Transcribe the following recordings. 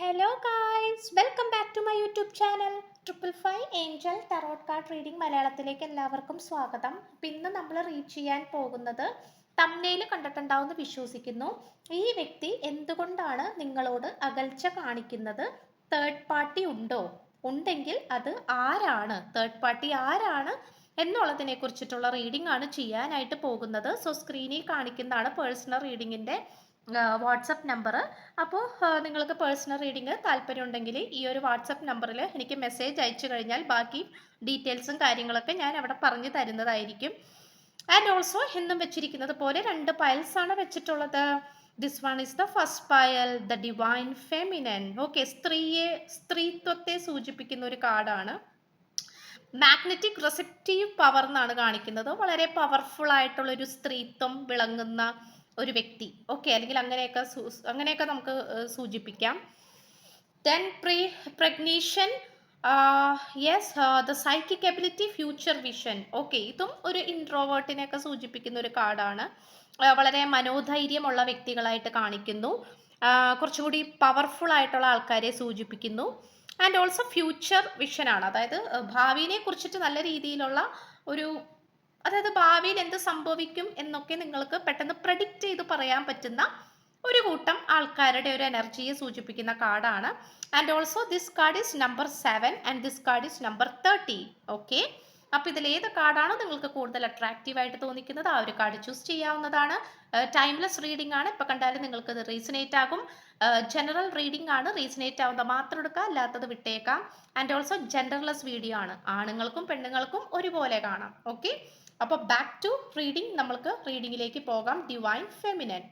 Hello guys welcome back to my YouTube channel triple five angel tarot card reading മലയാളത്തിലേക്ക് എല്ലാവർക്കും സ്വാഗതം. പിന്നെ നമ്മൾ റീച്ച് ചെയ്യാൻ പോകുന്നത് തമ്മനയിൽ കണ്ടിട്ടുണ്ടാവുമെന്ന് വിശ്വസിക്കുന്നു. ഈ വ്യക്തി എന്തുകൊണ്ടാണ് നിങ്ങളോട് അകൽച്ച കാണിക്കുന്നത്? തേർഡ് പാർട്ടി ഉണ്ടോ? ഉണ്ടെങ്കിൽ അത് ആരാണ്? തേർഡ് പാർട്ടി ആരാണ് എന്നുള്ളതിനെ കുറിച്ചിട്ടുള്ള റീഡിംഗ് ആണ് ചെയ്യാനായിട്ട് പോകുന്നത്. സോ സ്ക്രീനിൽ കാണിക്കുന്നതാണ് പേഴ്സണൽ റീഡിങ്ങിന്റെ വാട്സപ്പ് നമ്പർ അപ്പോൾ നിങ്ങൾക്ക് പേഴ്സണൽ റീഡിങ് താല്പര്യമുണ്ടെങ്കിൽ ഈ ഒരു വാട്സപ്പ് നമ്പറിൽ എനിക്ക് മെസ്സേജ് അയച്ചു കഴിഞ്ഞാൽ ബാക്കി ഡീറ്റെയിൽസും കാര്യങ്ങളൊക്കെ ഞാൻ അവിടെ പറഞ്ഞു തരുന്നതായിരിക്കും. ആൻഡ് ഓൾസോ എന്നും വെച്ചിരിക്കുന്നത് പോലെ രണ്ട് പയൽസ് ആണ് വെച്ചിട്ടുള്ളത്. This one is the first pile the divine feminine okay സ്ത്രീയെ സ്ത്രീത്വത്തെ സൂചിപ്പിക്കുന്ന ഒരു കാർഡാണ്. മാഗ്നറ്റിക് റെസെപ്റ്റീവ് പവർ എന്നാണ് കാണിക്കുന്നത്. വളരെ പവർഫുൾ ആയിട്ടുള്ള ഒരു സ്ത്രീത്വം വിളങ്ങുന്ന ഒരു വ്യക്തി. ഓക്കെ അല്ലെങ്കിൽ അങ്ങനെയൊക്കെ അങ്ങനെയൊക്കെ നമുക്ക് സൂചിപ്പിക്കാം. Then pre precognition yes the psychic ability future vision okay ഇതും ഒരു ഇൻട്രോവേർട്ടിനെയൊക്കെ സൂചിപ്പിക്കുന്ന ഒരു കാർഡാണ്. വളരെ മനോധൈര്യമുള്ള വ്യക്തികളായിട്ട് കാണിക്കുന്നു. കുറച്ചുകൂടി പവർഫുൾ ആയിട്ടുള്ള ആൾക്കാരെ സൂചിപ്പിക്കുന്നു. ആൻഡ് ഓൾസോ ഫ്യൂച്ചർ വിഷനാണ് അതായത് ഭാവിയെ കുറിച്ചിട്ട് നല്ല രീതിയിലുള്ള ഒരു അതായത് ഭാവിയിൽ എന്ത് സംഭവിക്കും എന്നൊക്കെ നിങ്ങൾക്ക് പെട്ടെന്ന് പ്രഡിക്റ്റ് ചെയ്ത് പറയാൻ പറ്റുന്ന ഒരു കൂട്ടം ആൾക്കാരുടെ ഒരു എനർജിയെ സൂചിപ്പിക്കുന്ന കാർഡാണ്. And also this card is number seven and this card is number thirty okay അപ്പോൾ ഇതിൽ ഏത് കാർഡാണോ നിങ്ങൾക്ക് കൂടുതൽ അട്രാക്റ്റീവ് ആയിട്ട് തോന്നിക്കുന്നത് ആ ഒരു കാർഡ് ചൂസ് ചെയ്യാവുന്നതാണ്. ടൈംലെസ് റീഡിംഗ് ആണ്. ഇപ്പോൾ കണ്ടാലും നിങ്ങൾക്ക് ഇത് റീസണേറ്റ് ആകും. ജനറൽ റീഡിംഗ് ആണ്. റീസണേറ്റ് ആവുന്ന മാത്രം എടുക്കുക അല്ലാത്തത് വിട്ടേക്കാം. ആൻഡ് ഓൾസോ ജെൻഡർലെസ് വീഡിയോ ആണ്. ആണുങ്ങൾക്കും പെണ്ണുങ്ങൾക്കും ഒരുപോലെ കാണാം. ഓക്കെ അപ്പോൾ ബാക്ക് ടു റീഡിംഗ് നമ്മൾക്ക് റീഡിങ്ങിലേക്ക് പോകാം. ഡിവൈൻ ഫെമിനൻ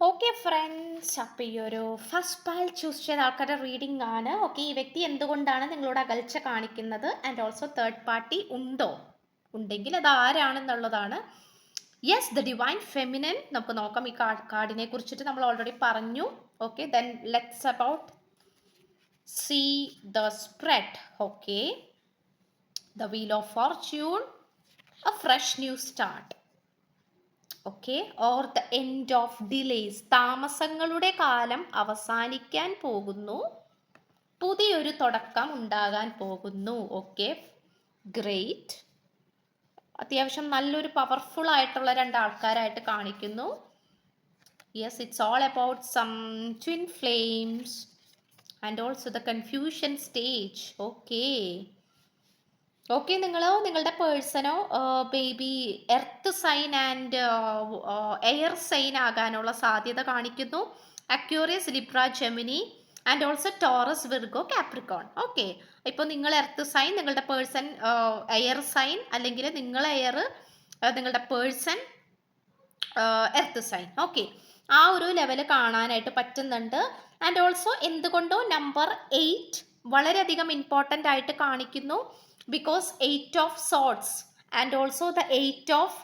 ഓക്കെ ഫ്രണ്ട്സ് അപ്പോൾ ഈ ഒരു ഫസ്റ്റ് പാൽ ചൂസ് ചെയ്ത ആൾക്കാരുടെ റീഡിംഗ് ആണ്. ഓക്കെ ഈ വ്യക്തി എന്തുകൊണ്ടാണ് നിങ്ങളോട് അകൽച്ച കാണിക്കുന്നത്? ആൻഡ് ഓൾസോ തേർഡ് പാർട്ടി ഉണ്ടോ? ഉണ്ടെങ്കിൽ അത് ആരാണെന്നുള്ളതാണ്. യെസ് ദ ഡിവൈൻ ഫെമിനൻ നമുക്ക് നോക്കാം. ഈ കാർഡ് കാർഡിനെ കുറിച്ചിട്ട് നമ്മൾ ഓൾറെഡി പറഞ്ഞു. Okay then let's about see the spread okay the wheel of fortune a fresh new start okay or the end of delays താമസങ്ങളുടെ കാലം അവസാനിക്കാൻ പോകുന്നു. പുതിയൊരു തുടക്കം ഉണ്ടാകാൻ പോകുന്നു. ഓക്കെ ഗ്രേറ്റ് അത്യാവശ്യം നല്ലൊരു പവർഫുൾ ആയിട്ടുള്ള രണ്ട് ആൾക്കാരായിട്ട് കാണിക്കുന്നു. Yes it's all about some twin flames and also the confusion stage okay okay നിങ്ങൾ നിങ്ങളുടെ പേഴ്സണോ maybe earth sign and air sign ആകാനുള്ള സാധ്യത കാണിക്കുന്നു. Aquarius Libra Gemini and also Taurus Virgo Capricorn. Okay ഇപ്പോൾ നിങ്ങൾ എർത്ത് സൈൻ നിങ്ങളുടെ person air sign അല്ലെങ്കിൽ നിങ്ങൾ എയർ നിങ്ങളുടെ പേഴ്സൺ എർത്ത് സൈൻ. ഓക്കെ ആ ഒരു ലെവൽ കാണാനായിട്ട് പറ്റുന്നുണ്ട്. ആൻഡ് ഓൾസോ എന്തുകൊണ്ടോ നമ്പർ എയ്റ്റ് വളരെയധികം ഇമ്പോർട്ടന്റ് ആയിട്ട് കാണിക്കുന്നു. Because eight of swords and also the eight of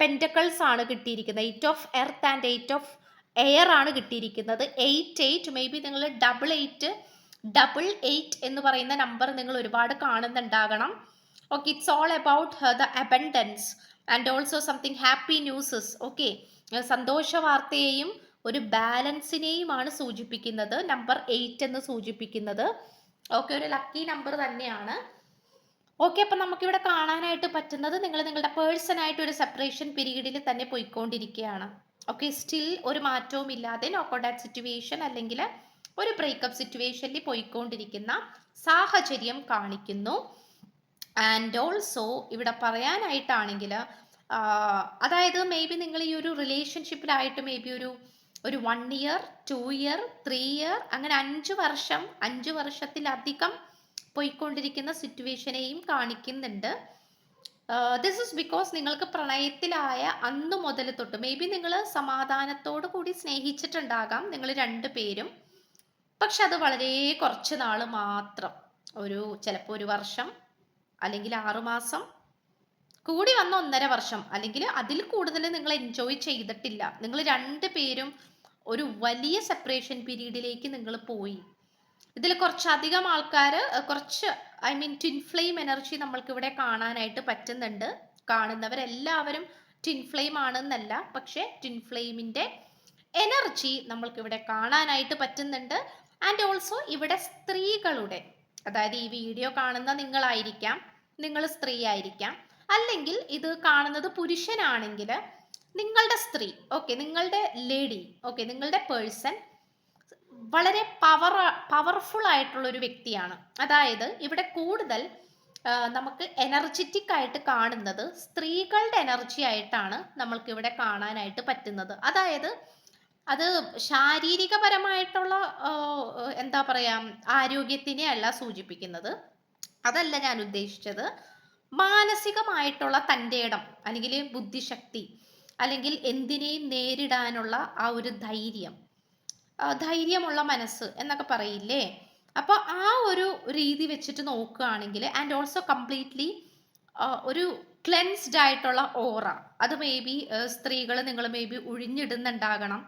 pentacles ആണ് കിട്ടിയിരിക്കുന്നത്. Eight of earth and eight of air ആണ് കിട്ടിയിരിക്കുന്നത്. എയ്റ്റ് എയ്റ്റ് മേ ബി നിങ്ങൾ ഡബിൾ എയ്റ്റ് ഡബിൾ എയ്റ്റ് എന്ന് പറയുന്ന നമ്പർ നിങ്ങൾ ഒരുപാട് കാണുന്നുണ്ടാകണം. Okay it's all about the abundance and also something happy newses okay സന്തോഷ വാർത്തയെയും ഒരു ബാലൻസിനെയുമാണ് സൂചിപ്പിക്കുന്നത്. നമ്പർ എയ്റ്റ് എന്ന് സൂചിപ്പിക്കുന്നത്. ഓക്കെ ഒരു ലക്കി നമ്പർ തന്നെയാണ്. ഓക്കെ അപ്പം നമുക്കിവിടെ കാണാനായിട്ട് പറ്റുന്നത് നിങ്ങൾ നിങ്ങളുടെ പേഴ്സണായിട്ട് ഒരു സെപ്പറേഷൻ പീരീഡിൽ തന്നെ പോയിക്കൊണ്ടിരിക്കുകയാണ്. ഓക്കെ സ്റ്റിൽ ഒരു മാറ്റവും ഇല്ലാതെ നോ സിറ്റുവേഷൻ അല്ലെങ്കിൽ ഒരു ബ്രേക്കപ്പ് സിറ്റുവേഷനിൽ പോയിക്കൊണ്ടിരിക്കുന്ന സാഹചര്യം കാണിക്കുന്നു. ആൻഡ് ഓൾസോ ഇവിടെ പറയാനായിട്ടാണെങ്കിൽ അതായത് മേ ബി നിങ്ങൾ ഈ ഒരു റിലേഷൻഷിപ്പിലായിട്ട് മേ ബി ഒരു ഒരു one year two year three year അങ്ങനെ അഞ്ച് വർഷം അഞ്ച് വർഷത്തിലധികം പോയിക്കൊണ്ടിരിക്കുന്ന സിറ്റുവേഷനെയും കാണിക്കുന്നുണ്ട്. ദിസ് ഇസ് ബിക്കോസ് നിങ്ങൾക്ക് പ്രണയത്തിലായ അന്ന് മുതൽ തൊട്ട് മേ ബി നിങ്ങൾ സമാധാനത്തോടു കൂടി സ്നേഹിച്ചിട്ടുണ്ടാകാം നിങ്ങൾ രണ്ടു പേരും. പക്ഷെ അത് വളരെ കുറച്ച് നാൾ മാത്രം. ഒരു ചിലപ്പോൾ ഒരു വർഷം അല്ലെങ്കിൽ ആറുമാസം കൂടി വന്ന ഒന്നര വർഷം. അല്ലെങ്കിൽ അതിൽ കൂടുതൽ നിങ്ങൾ എൻജോയ് ചെയ്തിട്ടില്ല. നിങ്ങൾ രണ്ടുപേരും ഒരു വലിയ സെപ്പറേഷൻ പീരീഡിലേക്ക് നിങ്ങൾ പോയി. ഇതിൽ കുറച്ചധികം ആൾക്കാർ കുറച്ച് I mean twin flame energy നമ്മൾക്ക് ഇവിടെ കാണാനായിട്ട് പറ്റുന്നുണ്ട്. കാണുന്നവരെല്ലാവരും ട്വിൻ ഫ്ലെയിം ആണെന്നല്ല പക്ഷേ ട്വിൻ ഫ്ലെയിമിന്റെ എനർജി നമ്മൾക്ക് ഇവിടെ കാണാനായിട്ട് പറ്റുന്നുണ്ട്. ആൻഡ് ഓൾസോ ഇവിടെ സ്ത്രീകളുടെ അതായത് ഈ വീഡിയോ കാണുന്ന നിങ്ങളായിരിക്കാം നിങ്ങൾ സ്ത്രീ ആയിരിക്കാം അല്ലെങ്കിൽ ഇത് കാണുന്നത് പുരുഷനാണെങ്കിൽ നിങ്ങളുടെ സ്ത്രീ ഓക്കെ നിങ്ങളുടെ ലേഡി ഓക്കെ നിങ്ങളുടെ പേഴ്സൺ വളരെ പവർ പവർഫുൾ ആയിട്ടുള്ള ഒരു വ്യക്തിയാണ്. അതായത് ഇവിടെ കൂടുതൽ നമുക്ക് എനർജറ്റിക് ആയിട്ട് കാണുന്നത് സ്ത്രീകളുടെ എനർജി ആയിട്ടാണ് നമ്മൾക്ക് ഇവിടെ കാണാനായിട്ട് പറ്റുന്നത്. അതായത് അത് ശാരീരികപരമായിട്ടുള്ള എന്താ പറയാ ആരോഗ്യത്തിനെ അല്ല സൂചിപ്പിക്കുന്നത്. അതല്ല ഞാൻ ഉദ്ദേശിച്ചത്. മാനസികമായിട്ടുള്ള തന്റെ ഇടം അല്ലെങ്കിൽ ബുദ്ധിശക്തി അല്ലെങ്കിൽ എന്തിനേയും നേരിടാനുള്ള ആ ഒരു ധൈര്യം ധൈര്യമുള്ള മനസ്സ് എന്നൊക്കെ പറയില്ലേ? അപ്പോൾ ആ ഒരു രീതി വെച്ചിട്ട് നോക്കുകയാണെങ്കിൽ ആൻഡ് ഓൾസോ കംപ്ലീറ്റ്ലി ഒരു ക്ലെൻസ്ഡ് ആയിട്ടുള്ള ഓറ. അത് മേ ബി സ്ത്രീകൾ നിങ്ങൾ മേ ബി ഒഴിഞ്ഞിടുന്നുണ്ടാകണം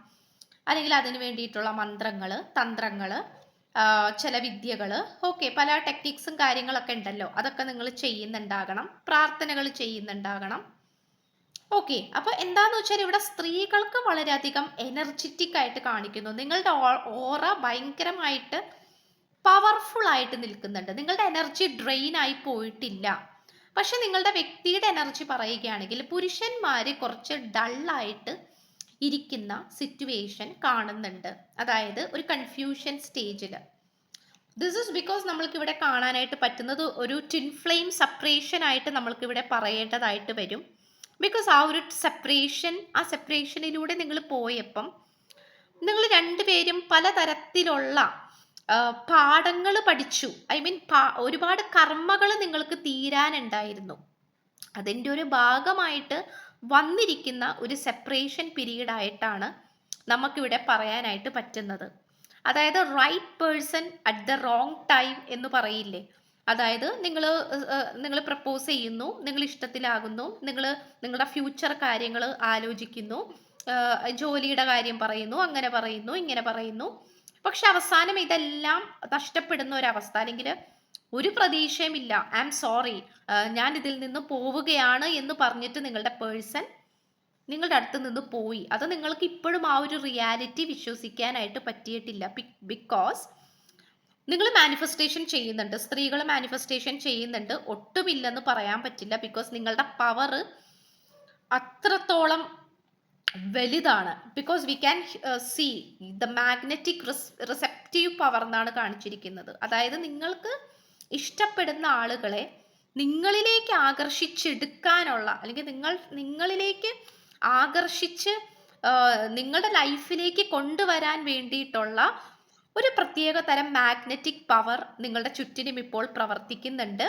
അല്ലെങ്കിൽ അതിന് വേണ്ടിയിട്ടുള്ള മന്ത്രങ്ങൾ തന്ത്രങ്ങൾ ചില വിദ്യകൾ ഓക്കെ പല ടെക്നിക്സും കാര്യങ്ങളൊക്കെ ഉണ്ടല്ലോ. അതൊക്കെ നിങ്ങൾ ചെയ്യുന്നുണ്ടാകണം. പ്രാർത്ഥനകൾ ചെയ്യുന്നുണ്ടാകണം. ഓക്കെ അപ്പൊ എന്താന്ന് വെച്ചാൽ ഇവിടെ സ്ത്രീകൾക്ക് വളരെയധികം എനർജറ്റിക് ആയിട്ട് കാണിക്കുന്നു. നിങ്ങളുടെ ഓറ ഭയങ്കരമായിട്ട് പവർഫുൾ ആയിട്ട് നിൽക്കുന്നുണ്ട്. നിങ്ങളുടെ എനർജി ഡ്രെയിൻ ആയി പോയിട്ടില്ല. പക്ഷെ നിങ്ങളുടെ വ്യക്തിയുടെ എനർജി പറയുകയാണെങ്കിൽ പുരുഷന്മാര് കുറച്ച് ഡള്ളായിട്ട് ഇരിക്കുന്ന സിറ്റുവേഷൻ കാണുന്നുണ്ട്. അതായത് ഒരു കൺഫ്യൂഷൻ സ്റ്റേജിൽ ദിസ് ഇസ് ബിക്കോസ് നമ്മൾക്ക് ഇവിടെ കാണാനായിട്ട് പറ്റുന്നത് ഒരു ടിൻ ഫ്ലെയിം ആയിട്ട് നമ്മൾക്ക് ഇവിടെ പറയേണ്ടതായിട്ട് വരും. ബിക്കോസ് ആ ഒരു സെപ്പറേഷൻ ആ സെപ്പറേഷനിലൂടെ നിങ്ങൾ പോയപ്പം നിങ്ങൾ രണ്ടുപേരും പലതരത്തിലുള്ള പാഠങ്ങൾ പഠിച്ചു. ഐ മീൻ ഒരുപാട് കർമ്മകൾ നിങ്ങൾക്ക് തീരാനുണ്ടായിരുന്നു. അതിന്റെ ഒരു ഭാഗമായിട്ട് വന്നിരിക്കുന്ന ഒരു സെപ്പറേഷൻ പീരീഡ് ആയിട്ടാണ് നമുക്കിവിടെ പറയാനായിട്ട് പറ്റുന്നത്. അതായത് right person at the wrong time എന്ന് പറയില്ലേ? അതായത് നിങ്ങൾ നിങ്ങൾ പ്രപ്പോസ് ചെയ്യുന്നു നിങ്ങൾ ഇഷ്ടത്തിലാകുന്നു നിങ്ങൾ നിങ്ങളുടെ ഫ്യൂച്ചർ കാര്യങ്ങൾ ആലോചിക്കുന്നു ജോലിയുടെ കാര്യം പറയുന്നു അങ്ങനെ പറയുന്നു ഇങ്ങനെ പറയുന്നു. പക്ഷെ അവസാനം ഇതെല്ലാം നഷ്ടപ്പെടുന്ന ഒരവസ്ഥ അല്ലെങ്കിൽ ഒരു പ്രതീക്ഷയുമില്ല ഐ ആം സോറി ഞാൻ ഇതിൽ നിന്ന് പോവുകയാണ് എന്ന് പറഞ്ഞിട്ട് നിങ്ങളുടെ പേഴ്സൺ നിങ്ങളുടെ അടുത്ത് നിന്ന് പോയി. അത് നിങ്ങൾക്ക് ഇപ്പോഴും ആ ഒരു റിയാലിറ്റി വിശ്വസിക്കാനായിട്ട് പറ്റിയിട്ടില്ല. ബിക്കോസ് നിങ്ങൾ മാനിഫെസ്റ്റേഷൻ ചെയ്യുന്നുണ്ട്. സ്ത്രീകൾ മാനിഫെസ്റ്റേഷൻ ചെയ്യുന്നുണ്ട്. ഒട്ടുമില്ലെന്ന് പറയാൻ പറ്റില്ല ബിക്കോസ് നിങ്ങളുടെ പവർ അത്രത്തോളം വലുതാണ്. Because we can see the magnetic receptive power എന്നാണ് കാണിച്ചിരിക്കുന്നത്. അതായത് നിങ്ങൾക്ക് ഇഷ്ടപ്പെടുന്ന ആളുകളെ നിങ്ങളിലേക്ക് ആകർഷിച്ചെടുക്കാനുള്ള അല്ലെങ്കിൽ നിങ്ങൾ നിങ്ങളിലേക്ക് ആകർഷിച്ച് നിങ്ങളുടെ ലൈഫിലേക്ക് കൊണ്ടുവരാൻ വേണ്ടിയിട്ടുള്ള ഒരു പ്രത്യേക തരം മാഗ്നറ്റിക് പവർ നിങ്ങളുടെ ചുറ്റിനും ഇപ്പോൾ പ്രവർത്തിക്കുന്നുണ്ട്.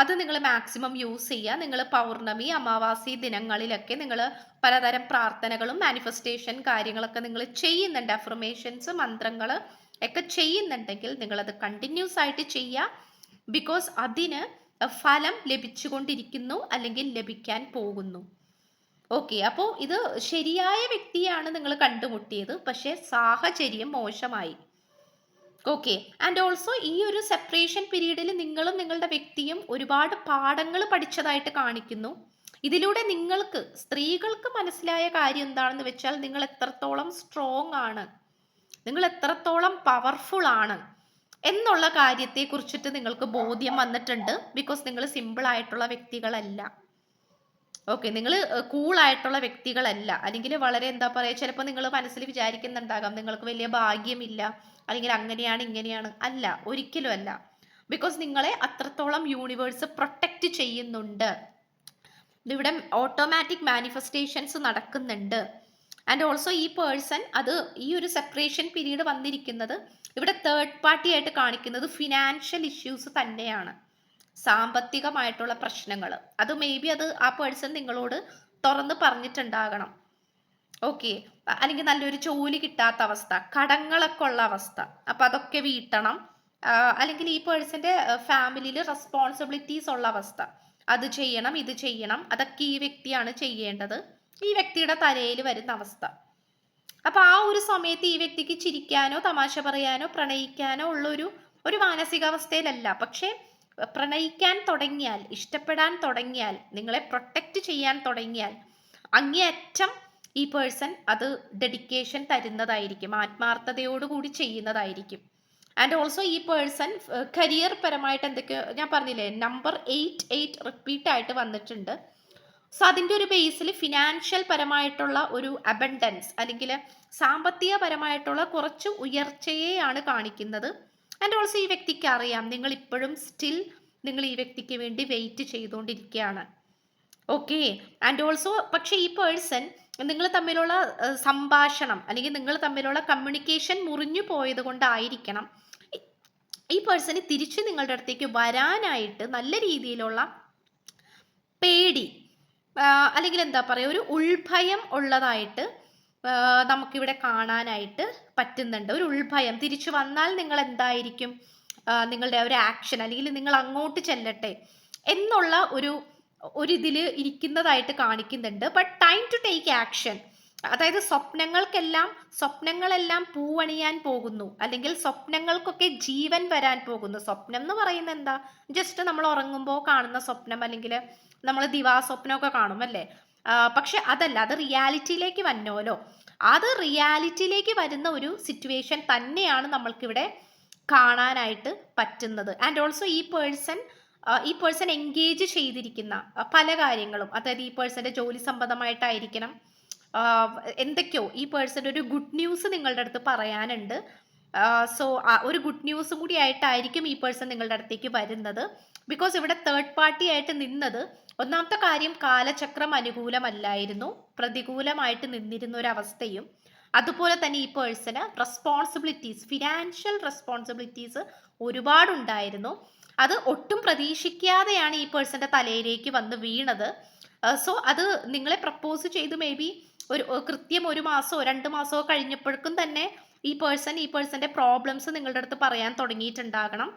അത് നിങ്ങൾ മാക്സിമം യൂസ് ചെയ്യുക. നിങ്ങൾ പൗർണമി അമാവാസി ദിനങ്ങളിലൊക്കെ നിങ്ങൾ പലതരം പ്രാർത്ഥനകളും മാനിഫെസ്റ്റേഷൻ കാര്യങ്ങളൊക്കെ നിങ്ങൾ ചെയ്യുന്നുണ്ട്. അഫർമേഷൻസ് മന്ത്രങ്ങൾ ഒക്കെ ചെയ്യുന്നുണ്ടെങ്കിൽ നിങ്ങളത് കണ്ടിന്യൂസ് ആയിട്ട് ചെയ്യുക. ബിക്കോസ് അതിന് ഫലം ലഭിച്ചുകൊണ്ടിരിക്കുന്നു അല്ലെങ്കിൽ ലഭിക്കാൻ പോകുന്നു. ഓക്കെ അപ്പോൾ ഇത് ശരിയായ വ്യക്തിയാണ് നിങ്ങൾ കണ്ടുമുട്ടിയത് പക്ഷേ സാഹചര്യം മോശമായി. ഓക്കെ ആൻഡ് ഓൾസോ ഈ ഒരു സെപ്പറേഷൻ പീരീഡിൽ നിങ്ങളും നിങ്ങളുടെ വ്യക്തിയും ഒരുപാട് പാഠങ്ങൾ പഠിച്ചതായിട്ട് കാണിക്കുന്നു. ഇതിലൂടെ നിങ്ങൾക്ക് സ്ത്രീകൾക്ക് മനസ്സിലായ കാര്യം എന്താണെന്ന് വെച്ചാൽ നിങ്ങൾ എത്രത്തോളം സ്ട്രോങ് ആണ് നിങ്ങൾ എത്രത്തോളം പവർഫുൾ ആണ് എന്നുള്ള കാര്യത്തെ കുറിച്ചിട്ട് നിങ്ങൾക്ക് ബോധ്യം വന്നിട്ടുണ്ട് ബിക്കോസ് നിങ്ങൾ സിമ്പിൾ ആയിട്ടുള്ള വ്യക്തികളല്ല. ഓക്കെ നിങ്ങൾ കൂളായിട്ടുള്ള വ്യക്തികളല്ല. അല്ലെങ്കിൽ വളരെ എന്താ പറയുക ചിലപ്പോൾ നിങ്ങൾ മനസ്സിൽ വിചാരിക്കുന്നുണ്ടാകാം നിങ്ങൾക്ക് വലിയ ഭാഗ്യമില്ല അല്ലെങ്കിൽ അങ്ങനെയാണ് ഇങ്ങനെയാണ്. അല്ല ഒരിക്കലും അല്ല. ബിക്കോസ് നിങ്ങളെ അത്രത്തോളം യൂണിവേഴ്സ് പ്രൊട്ടക്റ്റ് ചെയ്യുന്നുണ്ട്. ഇവിടെ ഓട്ടോമാറ്റിക് മാനിഫെസ്റ്റേഷൻസ് നടക്കുന്നുണ്ട്. ആൻഡ് ഓൾസോ ഈ പേഴ്സൺ അത് ഈ ഒരു സെപ്പറേഷൻ പീരീഡ് വന്നിരിക്കുന്നത് ഇവിടെ തേർഡ് പാർട്ടി ആയിട്ട് കാണിക്കുന്നത് ഫിനാൻഷ്യൽ ഇഷ്യൂസ് തന്നെയാണ്. സാമ്പത്തികമായിട്ടുള്ള പ്രശ്നങ്ങൾ. അത് മേ ബി അത് ആ പേഴ്സൺ നിങ്ങളോട് തുറന്ന് പറഞ്ഞിട്ടുണ്ടാകണം. ഓക്കെ അല്ലെങ്കിൽ നല്ലൊരു ജോലി കിട്ടാത്ത അവസ്ഥ കടങ്ങളൊക്കെ ഉള്ള അവസ്ഥ. അപ്പം അതൊക്കെ വീട്ടണം. അല്ലെങ്കിൽ ഈ പേഴ്സന്റെ ഫാമിലിയിൽ റെസ്പോൺസിബിലിറ്റീസ് ഉള്ള അവസ്ഥ. അത് ചെയ്യണം ഇത് ചെയ്യണം. അതൊക്കെ ഈ വ്യക്തിയാണ് ചെയ്യേണ്ടത്. ഈ വ്യക്തിയുടെ തലയിൽ വരുന്ന അവസ്ഥ. അപ്പൊ ആ ഒരു സമയത്ത് ഈ വ്യക്തിക്ക് ചിരിക്കാനോ തമാശ പറയാനോ പ്രണയിക്കാനോ ഉള്ള ഒരു ഒരു മാനസികാവസ്ഥയിലല്ല. പക്ഷേ പ്രണയിക്കാൻ തുടങ്ങിയാൽ ഇഷ്ടപ്പെടാൻ തുടങ്ങിയാൽ നിങ്ങളെ പ്രൊട്ടക്റ്റ് ചെയ്യാൻ തുടങ്ങിയാൽ അങ്ങേയറ്റം ഈ പേഴ്സൺ അത് ഡെഡിക്കേഷൻ തരുന്നതായിരിക്കും ആത്മാർത്ഥതയോടുകൂടി ചെയ്യുന്നതായിരിക്കും. ആൻഡ് ഓൾസോ ഈ പേഴ്സൺ കരിയർ പരമായിട്ട് എന്തൊക്കെയോ ഞാൻ പറഞ്ഞില്ലേ നമ്പർ എയ്റ്റ് എയ്റ്റ് റിപ്പീറ്റ് ആയിട്ട് വന്നിട്ടുണ്ട്. സോ അതിന്റെ ഒരു ബേസിൽ ഫിനാൻഷ്യൽ പരമായിട്ടുള്ള ഒരു അബണ്ടൻസ് അല്ലെങ്കിൽ സാമ്പത്തിക പരമായിട്ടുള്ള കുറച്ച് ഉയർച്ചയെയാണ് കാണിക്കുന്നത്. ആൻഡ് ഓൾസോ ഈ വ്യക്തിക്ക് അറിയാം. നിങ്ങൾ ഇപ്പോഴും സ്റ്റിൽ നിങ്ങൾ ഈ വ്യക്തിക്ക് വേണ്ടി വെയിറ്റ് ചെയ്തുകൊണ്ടിരിക്കുകയാണ്. ഓക്കെ ആൻഡ് ഓൾസോ പക്ഷേ ഈ പേഴ്സൺ നിങ്ങൾ തമ്മിലുള്ള സംഭാഷണം അല്ലെങ്കിൽ നിങ്ങൾ തമ്മിലുള്ള കമ്മ്യൂണിക്കേഷൻ മുറിഞ്ഞു പോയത് കൊണ്ടായിരിക്കണം. ഈ- പേഴ്സണ് തിരിച്ച് നിങ്ങളുടെ അടുത്തേക്ക് വരാനായിട്ട് നല്ല രീതിയിലുള്ള പേടി അല്ലെങ്കിൽ എന്താ പറയുക ഒരു ഉൾഭയം ഉള്ളതായിട്ട് നമുക്കിവിടെ കാണാനായിട്ട് പറ്റുന്നുണ്ട്. ഒരു ഉൾഭയം. തിരിച്ചു വന്നാൽ നിങ്ങൾ എന്തായിരിക്കും നിങ്ങളുടെ ഒരു ആക്ഷൻ അല്ലെങ്കിൽ നിങ്ങൾ അങ്ങോട്ട് ചെല്ലട്ടെ എന്നുള്ള ഒരു ഒരു ഇതിൽ ഇരിക്കുന്നതായിട്ട് കാണിക്കുന്നുണ്ട്. But time to take action അതായത് സ്വപ്നങ്ങൾക്കെല്ലാം സ്വപ്നങ്ങളെല്ലാം പൂവണിയാൻ പോകുന്നു. അല്ലെങ്കിൽ സ്വപ്നങ്ങൾക്കൊക്കെ ജീവൻ വരാൻ പോകുന്നു. സ്വപ്നം എന്ന് പറയുന്നത് എന്താ? ജസ്റ്റ് നമ്മൾ ഉറങ്ങുമ്പോൾ കാണുന്ന സ്വപ്നം അല്ലെങ്കിൽ നമ്മൾ ദിവാസ്വപ്നമൊക്കെ കാണും അല്ലേ? പക്ഷെ അതല്ല അത് റിയാലിറ്റിയിലേക്ക് വന്നോലോ. അത് റിയാലിറ്റിയിലേക്ക് വരുന്ന ഒരു സിറ്റുവേഷൻ തന്നെയാണ് നമ്മൾക്കിവിടെ കാണാനായിട്ട് പറ്റുന്നത്. ആൻഡ് ഓൾസോ ഈ പേഴ്സൺ ഈ പേഴ്സൺ എൻഗേജ് ചെയ്തിരിക്കുന്ന പല കാര്യങ്ങളും. അതായത് ഈ പേഴ്സന്റെ ജോലി സംബന്ധമായിട്ടായിരിക്കണം എന്തൊക്കെയോ. ഈ പേഴ്സന്റെ ഒരു ഗുഡ് ന്യൂസ് നിങ്ങളുടെ അടുത്ത് പറയാനുണ്ട്. സോ ഒരു ഗുഡ് ന്യൂസും കൂടി ആയിട്ടായിരിക്കും ഈ പേഴ്സൺ നിങ്ങളുടെ അടുത്തേക്ക് വരുന്നത്. ബിക്കോസ് ഇവിടെ തേർഡ് പാർട്ടി ആയിട്ട് നിന്നത് ഒന്നാമത്തെ കാര്യം കാലചക്രം അനുകൂലമല്ലായിരുന്നു. പ്രതികൂലമായിട്ട് നിന്നിരുന്ന അവസ്ഥയും അതുപോലെ തന്നെ ഈ പേഴ്സണ് റെസ്പോൺസിബിലിറ്റീസ് ഫിനാൻഷ്യൽ റെസ്പോൺസിബിലിറ്റീസ് ഒരുപാടുണ്ടായിരുന്നു. അത് ഒട്ടും പ്രതീക്ഷിക്കാതെയാണ് ഈ പേഴ്സന്റെ തലയിലേക്ക് വന്ന് വീണത്. സോ അത് നിങ്ങളെ പ്രപ്പോസ് ചെയ്ത് മേ ബി ഒരു കൃത്യം ഒരു മാസമോ രണ്ട് മാസമോ കഴിഞ്ഞപ്പോഴേക്കും തന്നെ ഈ പേഴ്സൺ ഈ പേഴ്സന്റെ പ്രോബ്ലംസ് നിങ്ങളുടെ അടുത്ത് പറയാൻ തുടങ്ങിയിട്ടുണ്ടാകണം.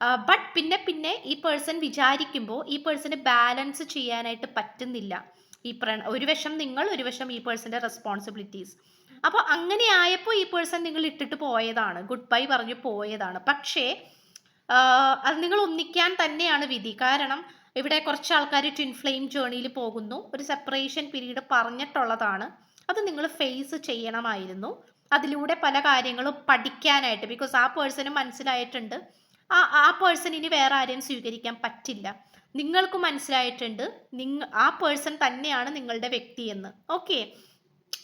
ബട്ട് പിന്നെ പിന്നെ ഈ പേഴ്സൺ വിചാരിക്കുമ്പോൾ ഈ പേഴ്സണ് ബാലൻസ് ചെയ്യാനായിട്ട് പറ്റുന്നില്ല. ഈ പ്ര ഒരു വശം നിങ്ങൾ ഒരു വശം ഈ പേഴ്സന്റെ റെസ്പോൺസിബിലിറ്റീസ് അപ്പോൾ അങ്ങനെ ആയപ്പോൾ ഈ പേഴ്സൺ നിങ്ങൾ ഇട്ടിട്ട് പോയതാണ്. ഗുഡ് ബൈ പറഞ്ഞു പോയതാണ്. പക്ഷേ അത് നിങ്ങൾ ഒന്നിക്കാൻ തന്നെയാണ് വിധി. കാരണം ഇവിടെ കുറച്ച് ആൾക്കാർ ട്വിൻ ഫ്ലെയിം ജേണിയിൽ പോകുന്നു. ഒരു സെപ്പറേഷൻ പീരീഡ് പറഞ്ഞിട്ടുള്ളതാണ്. അത് നിങ്ങൾ ഫേസ് ചെയ്യണമായിരുന്നു. അതിലൂടെ പല കാര്യങ്ങളും പഠിക്കാനായിട്ട് ബിക്കോസ് ആ പേഴ്സണ് മനസ്സിലായിട്ടുണ്ട്. ആ ആ പേഴ്സൺ ഇനി വേറെ ആരെയും സ്വീകരിക്കാൻ പറ്റില്ല. നിങ്ങൾക്ക് മനസ്സിലായിട്ടുണ്ട് നിങ്ങ ആ പേഴ്സൺ തന്നെയാണ് നിങ്ങളുടെ വ്യക്തി എന്ന്. ഓക്കെ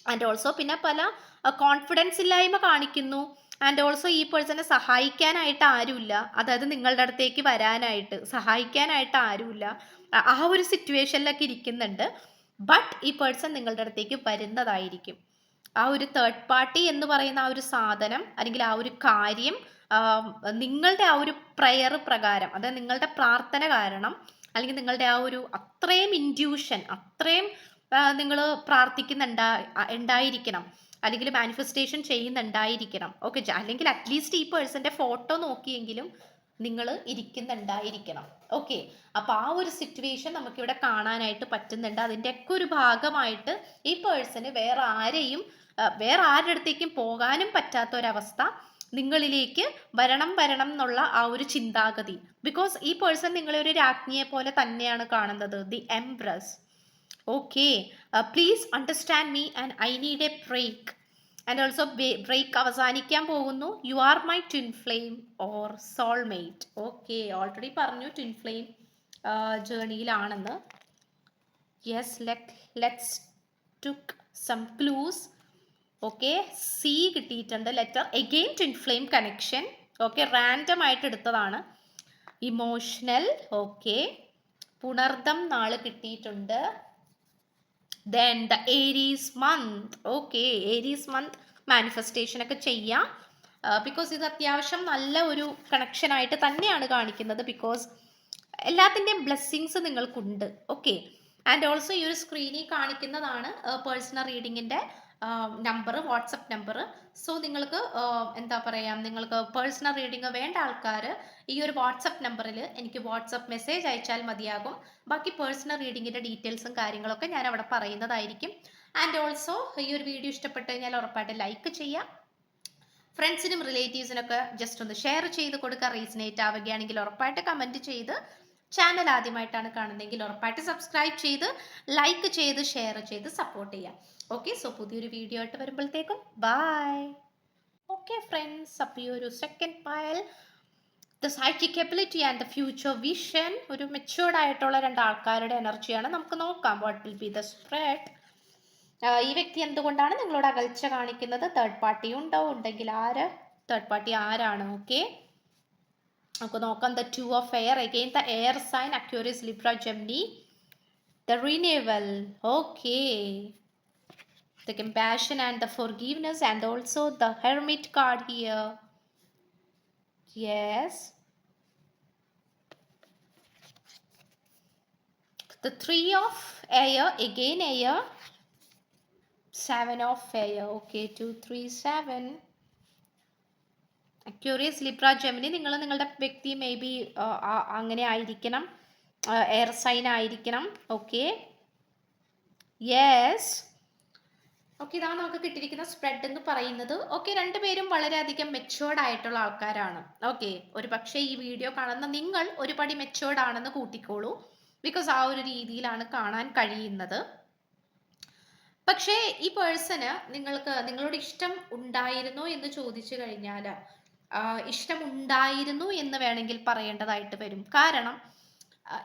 ആൻഡ് ഓൾസോ പിന്നെ പല കോൺഫിഡൻസ് ഇല്ലായ്മ കാണിക്കുന്നു. ആൻഡ് ഓൾസോ ഈ പേഴ്സണെ സഹായിക്കാനായിട്ട് ആരുമില്ല. അതായത് നിങ്ങളുടെ അടുത്തേക്ക് വരാനായിട്ട് സഹായിക്കാനായിട്ട് ആരുമില്ല. ആ- ഒരു സിറ്റുവേഷനിലൊക്കെ ഇരിക്കുന്നുണ്ട്. ബട്ട് ഈ പേഴ്സൺ നിങ്ങളുടെ അടുത്തേക്ക് വരുന്നതായിരിക്കും. ആ ഒരു തേർഡ് പാർട്ടി എന്ന് പറയുന്ന ആ ഒരു സാധനം അല്ലെങ്കിൽ ആ ഒരു കാര്യം നിങ്ങളുടെ ആ ഒരു പ്രയർ പ്രകാരം അതായത് നിങ്ങളുടെ പ്രാർത്ഥന കാരണം അല്ലെങ്കിൽ നിങ്ങളുടെ ആ ഒരു അത്രയും ഇൻഡ്യൂഷൻ അത്രയും നിങ്ങൾ പ്രാർത്ഥിക്കുന്നുണ്ടാ ഉണ്ടായിരിക്കണം അല്ലെങ്കിൽ മാനിഫെസ്റ്റേഷൻ ചെയ്യുന്നുണ്ടായിരിക്കണം ഓക്കെ അല്ലെങ്കിൽ അറ്റ്ലീസ്റ്റ് ഈ പേഴ്സന്റെ ഫോട്ടോ നോക്കിയെങ്കിലും നിങ്ങൾ ഇരിക്കുന്നുണ്ടായിരിക്കണം ഓക്കെ അപ്പോൾ ആ ഒരു സിറ്റുവേഷൻ നമുക്കിവിടെ കാണാനായിട്ട് പറ്റുന്നുണ്ട്. അതിന്റെയൊക്കെ ഒരു ഭാഗമായിട്ട് ഈ പേഴ്സന് വേറെ ആരെയും വേറെ ആരുടെ അടുത്തേക്കും പോകാനും പറ്റാത്ത ഒരവസ്ഥ നിങ്ങളിലേക്ക് വരണം വരണം എന്നുള്ള ആ ഒരു ചിന്താഗതി. ബിക്കോസ് ഈ പേഴ്സൺ നിങ്ങളെ ഒരു രാജ്ഞിയെ പോലെ തന്നെയാണ് കാണുന്നത്. The empress okay please understand me and I need a break and also break അവസാനിക്കാൻ പോകുന്നു. You are my twin flame or soulmate okay already പറഞ്ഞു twin flame ജേണിയിലാണെന്ന് yes let let's took some clues okay C കിട്ടിയിട്ടുണ്ട്. Letter again twin flame connection okay random ആയിട്ട് എടുത്തതാണ്. Emotional okay Punartham നാൾ കിട്ടിയിട്ടുണ്ട്. Then the Aries month okay Aries month manifestation ഒക്കെ ചെയ്യാം. Because ഇത് അത്യാവശ്യം നല്ല ഒരു കണക്ഷൻ ആയിട്ട് തന്നെയാണ് കാണിക്കുന്നത്. ബിക്കോസ് എല്ലാത്തിന്റെയും ബ്ലെസ്സിങ്സ് നിങ്ങൾക്കുണ്ട്. ഓക്കെ ആൻഡ് ഓൾസോ ഈ ഒരു സ്ക്രീനിൽ കാണിക്കുന്നതാണ് പേഴ്സണൽ റീഡിങ്ങിന്റെ നമ്പർ വാട്സപ്പ് നമ്പർ സോ നിങ്ങൾക്ക് എന്താ പറയുക നിങ്ങൾക്ക് പേഴ്സണൽ റീഡിങ് വേണ്ട ആൾക്കാർ ഈ ഒരു വാട്സപ്പ് നമ്പറിൽ എനിക്ക് വാട്സപ്പ് മെസ്സേജ് അയച്ചാൽ മതിയാകും. ബാക്കി പേഴ്സണൽ റീഡിങ്ങിന്റെ ഡീറ്റെയിൽസും കാര്യങ്ങളൊക്കെ ഞാൻ അവിടെ പറയുന്നതായിരിക്കും. ആൻഡ് ഓൾസോ ഈ ഒരു വീഡിയോ ഇഷ്ടപ്പെട്ട് കഴിഞ്ഞാൽ ഉറപ്പായിട്ട് ലൈക്ക് ചെയ്യാം. ഫ്രണ്ട്സിനും റിലേറ്റീവ്സിനൊക്കെ ജസ്റ്റ് ഒന്ന് ഷെയർ ചെയ്ത് കൊടുക്കുക റീസണേറ്റ് ആവുകയാണെങ്കിൽ ഉറപ്പായിട്ട് കമന്റ് ചെയ്ത് ചാനൽ ആദ്യമായിട്ടാണ് കാണുന്നതെങ്കിൽ ഉറപ്പായിട്ട് സബ്സ്ക്രൈബ് ചെയ്ത് ലൈക്ക് ചെയ്ത് ഷെയർ ചെയ്ത് സപ്പോർട്ട് ചെയ്യാം. ഓക്കെ സോ പുതിയൊരു വീഡിയോ ആയിട്ട് വരുമ്പോഴത്തേക്കും ബായ് ഓക്കെ ഫ്രണ്ട്സ് അപ്പോൾ ഈ ഒരു second pile the psychic ability and the future vision ഒരു മെച്ചുവേർഡ് ആയിട്ടുള്ള രണ്ട് ആൾക്കാരുടെ എനർജിയാണ്. നമുക്ക് നോക്കാം what will be the spread ഈ വ്യക്തി എന്തുകൊണ്ടാണ് നിങ്ങളോട് അകൽച്ച കാണിക്കുന്നത്? തേർഡ് പാർട്ടി ഉണ്ടോ? ഉണ്ടെങ്കിൽ ആര്? തേർഡ് പാർട്ടി ആരാണ്? ഓക്കെ നമുക്ക് നോക്കാം the two of air again the air sign Aquarius Libra Gemini the renewal okay the compassion and the forgiveness and also the hermit card here yes the three of air again air seven of air okay two three seven Aquarius Libra Gemini നിങ്ങൾ നിങ്ങളുടെ വ്യക്തി may be അങ്ങനെ ആയിരിക്കണം air sign ആയിരിക്കണം okay yes okay ഇതാണ് നമുക്ക് കിട്ടിയിരിക്കുന്ന spread എന്ന് പറയുന്നത്. ഓക്കെ രണ്ടുപേരും വളരെയധികം മെച്ചുവേർഡ് ആയിട്ടുള്ള ആൾക്കാരാണ്. ഓക്കെ ഒരു പക്ഷേ ഈ വീഡിയോ കാണുന്ന നിങ്ങൾ ഒരു പടി മെച്ചുവേർഡ് ആണെന്ന് കൂട്ടിക്കോളൂ. ബിക്കോസ് ആ ഒരു രീതിയിലാണ് കാണാൻ കഴിയുന്നത്. പക്ഷേ ഈ പേഴ്സണ് നിങ്ങൾക്ക് നിങ്ങളോട് ഇഷ്ടം ഉണ്ടായിരുന്നു എന്ന് ചോദിച്ചു കഴിഞ്ഞാൽ ഇഷ്ടം ഉണ്ടായിരുന്നു എന്ന് വേണമെങ്കിൽ പറയേണ്ടതായിട്ട് വരും. കാരണം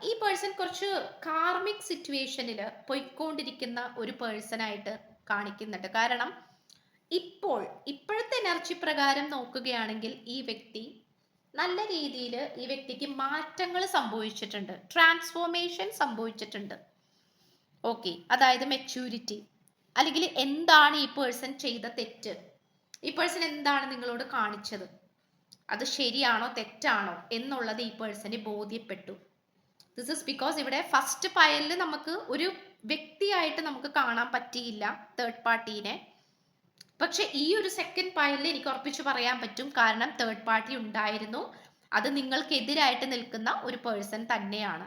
ഈ പേഴ്സൺ കുറച്ച് കാർമിക് സിറ്റുവേഷനിൽ പോയിക്കൊണ്ടിരിക്കുന്ന ഒരു പേഴ്സണായിട്ട് കാണിക്കുന്നുണ്ട്. കാരണം ഇപ്പോൾ ഇപ്പോഴത്തെ എനർജി പ്രകാരം നോക്കുകയാണെങ്കിൽ ഈ വ്യക്തി നല്ല രീതിയിൽ ഈ വ്യക്തിക്ക് മാറ്റങ്ങൾ സംഭവിച്ചിട്ടുണ്ട്. ട്രാൻസ്ഫോർമേഷൻ സംഭവിച്ചിട്ടുണ്ട്. ഓക്കെ അതായത് മെച്യൂരിറ്റി അല്ലെങ്കിൽ എന്താണ് ഈ പേഴ്സൺ ചെയ്ത തെറ്റ്? ഈ പേഴ്സൺ എന്താണ് നിങ്ങളോട് കാണിച്ചത്? അത് ശരിയാണോ തെറ്റാണോ എന്നുള്ളത് ഈ പേഴ്സന് ബോധ്യപ്പെട്ടു. ദിസ് ഇസ് ബിക്കോസ് ഇവിടെ ഫസ്റ്റ് പയലിൽ നമുക്ക് ഒരു വ്യക്തിയായിട്ട് നമുക്ക് കാണാൻ പറ്റിയില്ല തേർഡ് പാർട്ടീനെ പക്ഷെ ഈ ഒരു സെക്കൻഡ് പായലിൽ എനിക്ക് ഉറപ്പിച്ചു പറയാൻ പറ്റും. കാരണം തേർഡ് പാർട്ടി ഉണ്ടായിരുന്നു. അത് നിങ്ങൾക്കെതിരായിട്ട് നിൽക്കുന്ന ഒരു പേഴ്സൺ തന്നെയാണ്.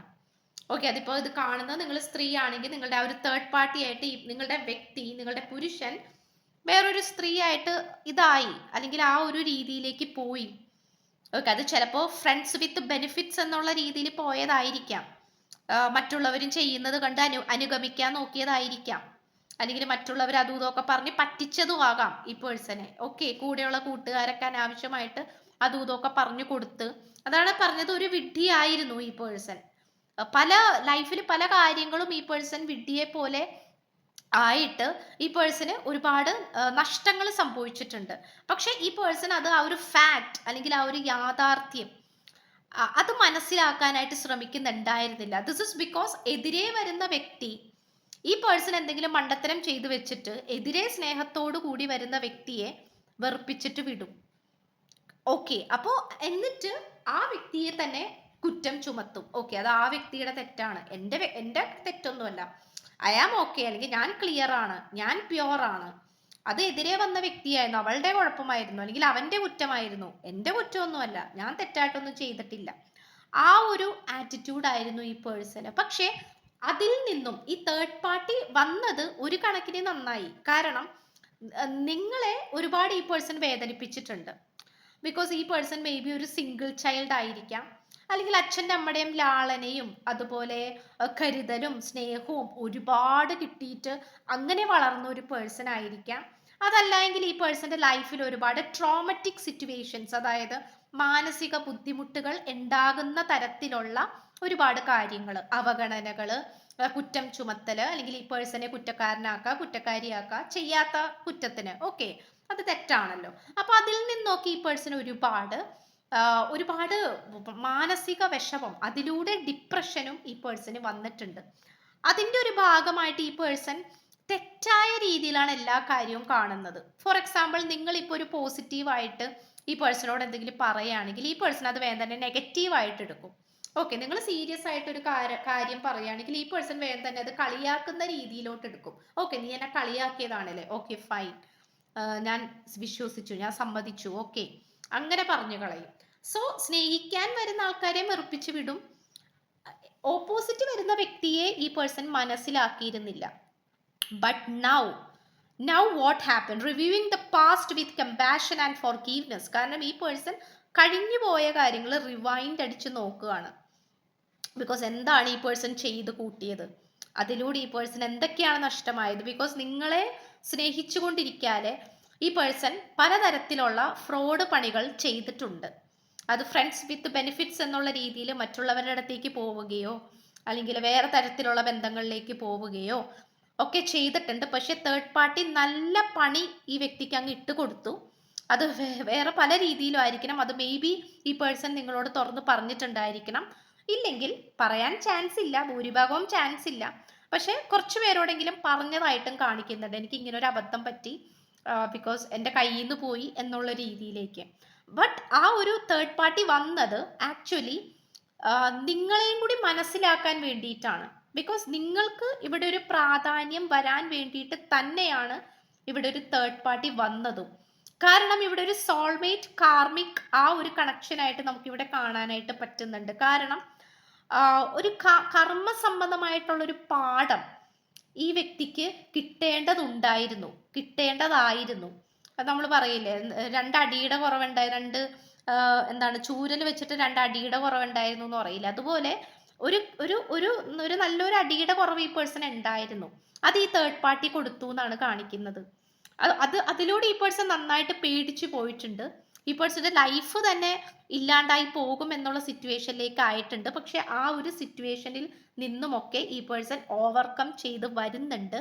ഓക്കെ അതിപ്പോൾ ഇത് കാണുന്നത് നിങ്ങൾ സ്ത്രീ ആണെങ്കിൽ നിങ്ങളുടെ ആ ഒരു തേർഡ് പാർട്ടി ആയിട്ട് നിങ്ങളുടെ വ്യക്തി നിങ്ങളുടെ പുരുഷൻ വേറൊരു സ്ത്രീ ആയിട്ട് ഇതായി. അല്ലെങ്കിൽ ആ ഒരു രീതിയിലേക്ക് പോയി. ഓക്കെ അത് ചിലപ്പോൾ ഫ്രണ്ട്സ് വിത്ത് ബെനിഫിറ്റ്സ് എന്നുള്ള രീതിയിൽ പോയതായിരിക്കാം. മറ്റുള്ളവരും ചെയ്യുന്നത് കണ്ട് അനു അനുഗമിക്കാൻ നോക്കിയതായിരിക്കാം. അല്ലെങ്കിൽ മറ്റുള്ളവർ അതും ഇതൊക്കെ പറഞ്ഞ് പറ്റിച്ചതും ആകാം ഈ പേഴ്സണെ. ഓക്കെ കൂടെയുള്ള കൂട്ടുകാരൊക്കെ അനാവശ്യമായിട്ട് അതും ഇതൊക്കെ പറഞ്ഞു കൊടുത്ത്. അതാണ് പറഞ്ഞത് ഒരു വിഡ്ഢിയായിരുന്നു ഈ പേഴ്സൺ. പല ലൈഫിൽ പല കാര്യങ്ങളും ഈ പേഴ്സൺ വിഡ്ഢിയെ പോലെ ആയിട്ട് ഈ പേഴ്സന് ഒരുപാട് നഷ്ടങ്ങൾ സംഭവിച്ചിട്ടുണ്ട്. പക്ഷെ ഈ പേഴ്സൺ അത് ആ ഒരു ഫാക്ട് അല്ലെങ്കിൽ ആ ഒരു യാഥാർത്ഥ്യം അത് മനസ്സിലാക്കാനായിട്ട് ശ്രമിക്കുന്നുണ്ടായിരുന്നില്ല. ദിസ് ഇസ് ബിക്കോസ് എതിരെ വരുന്ന വ്യക്തി ഈ പേഴ്സൺ എന്തെങ്കിലും മണ്ടത്തരം ചെയ്തു വെച്ചിട്ട് എതിരെ സ്നേഹത്തോടു കൂടി വരുന്ന വ്യക്തിയെ വെറുപ്പിച്ചിട്ട് വിടും. ഓക്കെ അപ്പോൾ എന്നിട്ട് ആ വ്യക്തിയെ തന്നെ കുറ്റം ചുമത്തും. ഓക്കെ അത് ആ വ്യക്തിയുടെ തെറ്റാണ്. എന്റെ എന്റെ തെറ്റൊന്നുമല്ല. ഐ ആം ഓക്കെ അല്ലെങ്കിൽ ഞാൻ ക്ലിയർ ആണ്. ഞാൻ പ്യുവർ ആണ്. അത് എതിരെ വന്ന വ്യക്തിയായിരുന്നു. അവളുടെ കുഴപ്പമായിരുന്നു. അല്ലെങ്കിൽ അവന്റെ കുറ്റമായിരുന്നു. എന്റെ കുറ്റമൊന്നുമല്ല. ഞാൻ തെറ്റായിട്ടൊന്നും ചെയ്തിട്ടില്ല. ആ ഒരു ആറ്റിറ്റ്യൂഡ് ആയിരുന്നു ഈ പേഴ്സണ് പക്ഷേ അതിൽ നിന്നും ഈ തേർഡ് പാർട്ടി വന്നത് ഒരു കണക്കിന് നന്നായി. കാരണം നിങ്ങളെ ഒരുപാട് ഈ പേഴ്സൺ വേദനിപ്പിച്ചിട്ടുണ്ട്. ബിക്കോസ് ഈ പേഴ്സൺ മേ ബി ഒരു സിംഗിൾ ചൈൽഡ് ആയിരിക്കാം. അല്ലെങ്കിൽ അച്ഛന്റെ അമ്മയുടെയും ലാളനയും അതുപോലെ കരുതലും സ്നേഹവും ഒരുപാട് കിട്ടിയിട്ട് അങ്ങനെ വളർന്ന ഒരു പേഴ്സൺ ആയിരിക്കാം. അതല്ല എങ്കിൽ ഈ പേഴ്സന്റെ ലൈഫിൽ ഒരുപാട് ട്രോമറ്റിക് സിറ്റുവേഷൻസ് അതായത് മാനസിക ബുദ്ധിമുട്ടുകൾ ഉണ്ടാകുന്ന തരത്തിലുള്ള ഒരുപാട് കാര്യങ്ങൾ അവഗണനകൾ കുറ്റം ചുമത്തൽ അല്ലെങ്കിൽ ഈ പേഴ്സണെ കുറ്റക്കാരനാക്കുക കുറ്റക്കാരിയാക്കുക ചെയ്യാത്ത കുറ്റത്തിന്. ഓക്കെ അത് തെറ്റാണല്ലോ. അപ്പൊ അതിൽ നിന്നൊക്കെ ഈ പേഴ്സൺ ഒരുപാട് ഒരുപാട് മാനസിക വിഷമം അതിലൂടെ ഡിപ്രഷനും ഈ പേഴ്സന് വന്നിട്ടുണ്ട്. അതിന്റെ ഒരു ഭാഗമായിട്ട് ഈ പേഴ്സൺ തെറ്റായ രീതിയിലാണ് എല്ലാ കാര്യവും കാണുന്നത്. ഫോർ എക്സാമ്പിൾ നിങ്ങൾ ഇപ്പോൾ ഒരു പോസിറ്റീവായിട്ട് ഈ പേഴ്സണോട് എന്തെങ്കിലും പറയുകയാണെങ്കിൽ ഈ പേഴ്സൺ അത് വേഗം തന്നെ നെഗറ്റീവായിട്ട് എടുക്കും. ഓക്കെ നിങ്ങൾ സീരിയസ് ആയിട്ട് ഒരു കാര്യം പറയുകയാണെങ്കിൽ ഈ പേഴ്സൺ വേഗം തന്നെ അത് കളിയാക്കുന്ന രീതിയിലോട്ട് എടുക്കും. ഓക്കെ നീ എന്നെ കളിയാക്കിയതാണല്ലേ? ഓക്കെ ഫൈൻ ഞാൻ വിശ്വസിച്ചു ഞാൻ സമ്മതിച്ചു. ഓക്കെ അങ്ങനെ പറഞ്ഞു കളയും. സോ സ്നേഹിക്കാൻ വരുന്ന ആൾക്കാരെ മെറുപ്പിച്ച് വിടും. ഓപ്പോസിറ്റ് വരുന്ന വ്യക്തിയെ ഈ person മനസ്സിലാക്കിയിരുന്നില്ല. But now now what happen reviewing the past with compassion and forgiveness കാരണം ഈ പേഴ്സൺ കഴിഞ്ഞു പോയ കാര്യങ്ങൾ റിവൈൻഡ് അടിച്ച് നോക്കുകയാണ്. ബിക്കോസ് എന്താണ് ഈ പേഴ്സൺ ചെയ്ത് കൂട്ടിയത്? അതിലൂടെ ഈ പേഴ്സൺ എന്തൊക്കെയാണ് നഷ്ടമായത്? ബിക്കോസ് നിങ്ങളെ സ്നേഹിച്ചുകൊണ്ടിരിക്കാതെ ഈ പേഴ്സൺ പലതരത്തിലുള്ള ഫ്രോഡ് പണികൾ ചെയ്തിട്ടുണ്ട്. അത് ഫ്രണ്ട്സ് വിത്ത് ബെനിഫിറ്റ്സ് എന്നുള്ള രീതിയിൽ മറ്റുള്ളവരുടെ അടുത്തേക്ക് പോവുകയോ അല്ലെങ്കിൽ വേറെ തരത്തിലുള്ള ബന്ധങ്ങളിലേക്ക് പോവുകയോ ഒക്കെ ചെയ്തിട്ടുണ്ട്. പക്ഷെ തേർഡ് പാർട്ടി നല്ല പണി ഈ വ്യക്തിക്ക് അങ്ങ് ഇട്ട് കൊടുത്തു. അത് വേറെ പല രീതിയിലും ആയിരിക്കണം. അത് മേ ബി ഈ പേഴ്സൺ നിങ്ങളോട് തുറന്ന് പറഞ്ഞിട്ടുണ്ടായിരിക്കണം. ഇല്ലെങ്കിൽ പറയാൻ ചാൻസ് ഇല്ല ഭൂരിഭാഗവും ചാൻസ് ഇല്ല. പക്ഷെ കുറച്ച് പേരോടെങ്കിലും പറഞ്ഞതായിട്ടും കാണിക്കുന്നുണ്ട്. എനിക്ക് ഇങ്ങനെ ഒരു അബദ്ധം പറ്റി ബിക്കോസ് എന്റെ കയ്യിൽ നിന്ന് പോയി എന്നുള്ള രീതിയിലേക്ക്. ബട്ട് ആ ഒരു തേർഡ് പാർട്ടി വന്നത് ആക്ച്വലി നിങ്ങളെയും കൂടി മനസ്സിലാക്കാൻ വേണ്ടിയിട്ടാണ്. ബിക്കോസ് നിങ്ങൾക്ക് ഇവിടെ ഒരു പ്രാധാന്യം വരാൻ വേണ്ടിയിട്ട് തന്നെയാണ് ഇവിടെ ഒരു തേർഡ് പാർട്ടി വന്നതും. കാരണം ഇവിടെ ഒരു സോൾമേറ്റ് കാർമിക് ആ ഒരു കണക്ഷനായിട്ട് നമുക്കിവിടെ കാണാനായിട്ട് പറ്റുന്നുണ്ട്. കാരണം ഒരു കർമ്മ സംബന്ധമായിട്ടുള്ള ഒരു പാഠം ഈ വ്യക്തിക്ക് കിട്ടേണ്ടതുണ്ടായിരുന്നു. കിട്ടേണ്ടതായിരുന്നു. അത് നമ്മൾ പറയില്ലേ രണ്ട് അടിയുടെ കുറവുണ്ടായി രണ്ട് എന്താണ് ചൂരൽ വെച്ചിട്ട് രണ്ട് അടിയുടെ കുറവുണ്ടായിരുന്നു എന്ന് പറയില്ല. അതുപോലെ ഒരു ഒരു ഒരു ഒരു നല്ലൊരു അടിയുടെ കുറവ് ഈ പേഴ്സൺ ഉണ്ടായിരുന്നു. അത് ഈ തേർഡ് പാർട്ടി കൊടുത്തു എന്നാണ് കാണിക്കുന്നത്. അത് അത് അതിലൂടെ ഈ പേഴ്സൺ നന്നായിട്ട് പേടിച്ചു പോയിട്ടുണ്ട്. ഈ പേഴ്സന്റെ ലൈഫ് തന്നെ ഇല്ലാണ്ടായി പോകും എന്നുള്ള സിറ്റുവേഷനിലേക്ക് ആയിട്ടുണ്ട്. പക്ഷെ ആ ഒരു സിറ്റുവേഷനിൽ നിന്നുമൊക്കെ ഈ പേഴ്സൺ ഓവർകം ചെയ്ത് വരുന്നുണ്ട്.